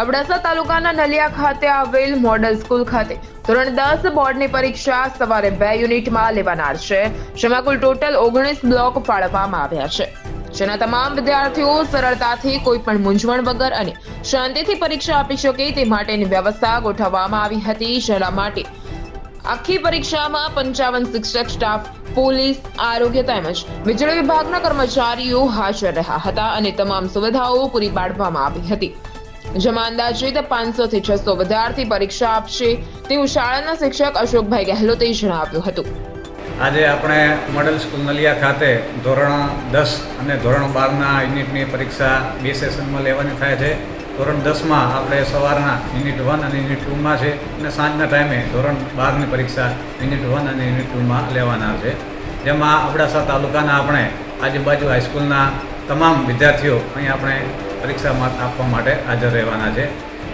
અબડાસા તાલુકાના નલિયા ખાતે આવેલ મોડલ સ્કૂલ ખાતે ધોરણ દસ બોર્ડની પરીક્ષા સવારે બે યુનિટમાં લેવાનાર છે. જેમાં કુલ ટોટલ ઓગણીસ બ્લોક ફાળવવામાં આવ્યા છે. જેના તમામ વિદ્યાર્થીઓ સરળતાથી કોઈ પણ મૂંઝવણ વગર અને શાંતિથી પરીક્ષા આપી શકે તે માટેની વ્યવસ્થા ગોઠવવામાં આવી હતી. જેના માટે આખી પરીક્ષામાં પંચાવન શિક્ષક, સ્ટાફ, પોલીસ, આરોગ્ય તેમજ વીજળી વિભાગના કર્મચારીઓ હાજર રહ્યા હતા અને તમામ સુવિધાઓ પૂરી પાડવામાં આવી હતી. જેમાં અંદાજિત પાંચસોથી છસો વિદ્યાર્થી પરીક્ષા આપશે. તેવું શાળાના શિક્ષક અશોકભાઈ ગેહલોતે જણાવ્યું હતું. આજે આપણે મોડલ સ્કૂલ નલિયા ખાતે ધોરણ દસ અને ધોરણ બારના યુનિટની પરીક્ષા બે સેશનમાં લેવાની થાય છે. ધોરણ દસમાં આપણે સવારના યુનિટ વન અને યુનિટ ટુમાં છે અને સાંજના ટાઈમે ધોરણ બારની પરીક્ષા યુનિટ વન અને યુનિટ ટુમાં લેવાના છે. જેમાં અબડાસા તાલુકાના આપણે આજુબાજુ હાઈસ્કૂલના તમામ વિદ્યાર્થીઓ અહીં આપણે પરીક્ષામાં આપવા માટે હાજર રહેવાના છે.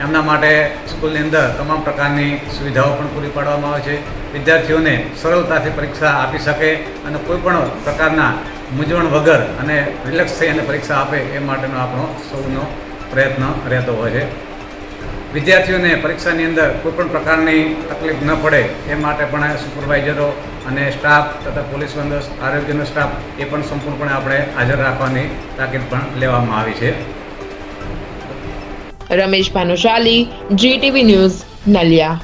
એમના માટે સ્કૂલની અંદર તમામ પ્રકારની સુવિધાઓ પણ પૂરી પાડવામાં આવે છે. વિદ્યાર્થીઓને સરળતાથી પરીક્ષા આપી શકે અને કોઈ પણ પ્રકારના મૂંઝવણ વગર અને રિલેક્સ થઈ અને પરીક્ષા આપે એ માટેનો આપણો સૌનો પ્રયત્ન રહેતો હોય છે. વિદ્યાર્થીઓને પરીક્ષાની અંદર કોઈપણ પ્રકારની તકલીફ ન પડે એ માટે પણ સુપરવાઇઝરો અને સ્ટાફ તથા પોલીસ બંદોબસ્ત, આરોગ્યનો સ્ટાફ એ પણ સંપૂર્ણપણે આપણે હાજર રાખવાની તાકીદ પણ લેવામાં આવી છે. Ramesh Bhanushali GTV news Naliya.